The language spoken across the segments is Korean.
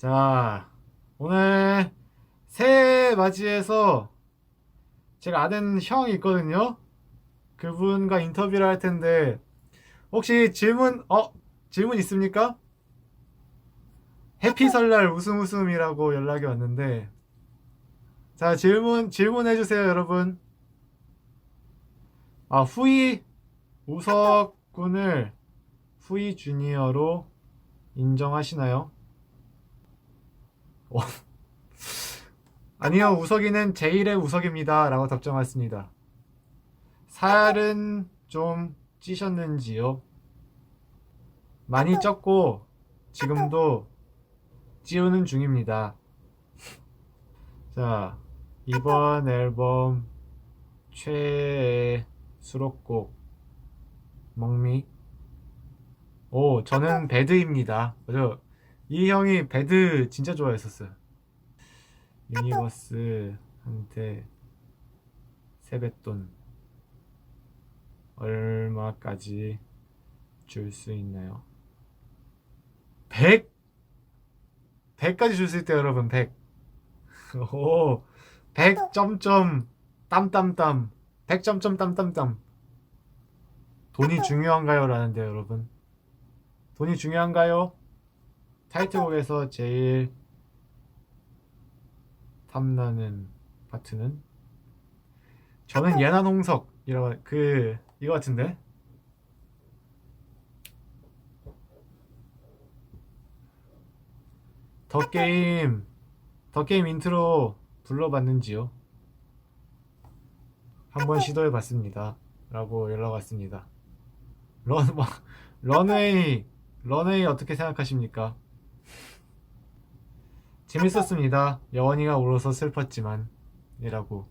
자, 오늘 새해 맞이해서 제가 아는 형이 있거든요. 그분과 인터뷰를 할 텐데 혹시 질문 어 질문 있습니까? 해피 설날 웃음 웃음이라고 연락이 왔는데 자 질문 질문해 주세요 여러분. 아 후이 우석 군을 후이 주니어로 인정하시나요? 어. 아니요, 우석이는 제1의 우석입니다. 라고 답장했습니다. 살은 좀 찌셨는지요? 많이 쪘고, 지금도 찌우는 중입니다. 자, 이번 앨범 최애 수록곡, 먹미. 오, 저는 배드입니다. 맞아. 이 형이 배드 진짜 좋아했었어요. 유니버스한테 세뱃돈 얼마까지 줄 수 있나요? 100? 100까지 줄 수 있대요, 여러분. 100. 오, 100 점점 땀땀땀. 100 점점 땀땀땀. 돈이 중요한가요? 라는데요, 여러분. 돈이 중요한가요? 타이틀곡에서 제일 탐나는 파트는 저는 예난 홍석이라고 그 이거 같은데 더 게임 더 게임 인트로 불러봤는지요? 한번 시도해봤습니다. 라고 연락 왔습니다. 런, 뭐, 런웨이, 런웨이 어떻게 생각하십니까? 재밌었습니다. 여원이가 울어서 슬펐지만 이라고.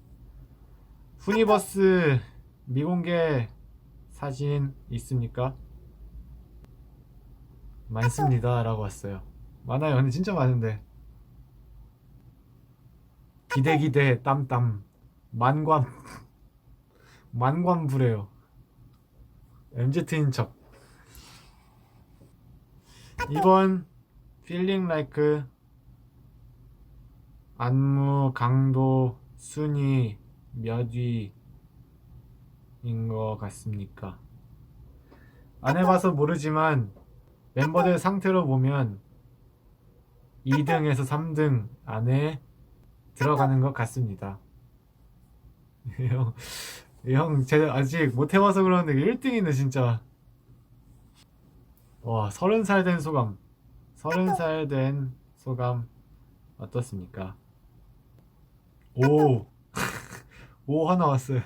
후니버스 미공개 사진 있습니까? 많습니다 라고 왔어요. 많아요. 근데 진짜 많은데. 기대 기대 땀땀. 만관 만관부래요. MZ인 척. 이번 Feeling Like 안무 강도 순위 몇 위인 것 같습니까? 안 해봐서 모르지만 멤버들 상태로 보면 2등에서 3등 안에 들어가는 것 같습니다. 형, 형, 제가 아직 못 해봐서 그러는데 1등이네 진짜. 와, 30살 된 소감. 30살 된 소감 어떻습니까? 오, 오 하나 왔어요.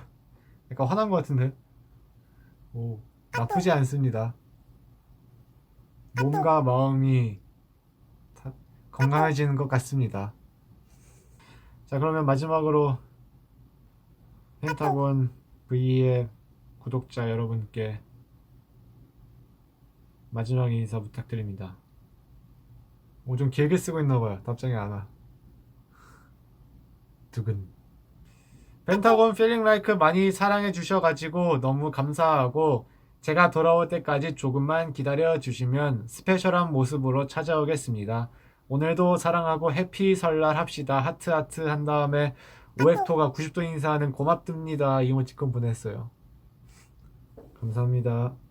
약간 화난 것 같은데. 오, 나쁘지 않습니다. 몸과 마음이 다 건강해지는 것 같습니다. 자, 그러면 마지막으로 펜타곤 V의 구독자 여러분께 마지막 인사 부탁드립니다. 오, 좀 길게 쓰고 있나 봐요. 답장이 안 와. 두근. 펜타곤 필링 라이크 많이 사랑해 주셔가지고 너무 감사하고 제가 돌아올 때까지 조금만 기다려 주시면 스페셜한 모습으로 찾아오겠습니다. 오늘도 사랑하고 해피 설날 합시다. 하트 하트 한 다음에 오엑토가 90도 인사하는 고맙습니다. 이모티콘 보냈어요. 감사합니다.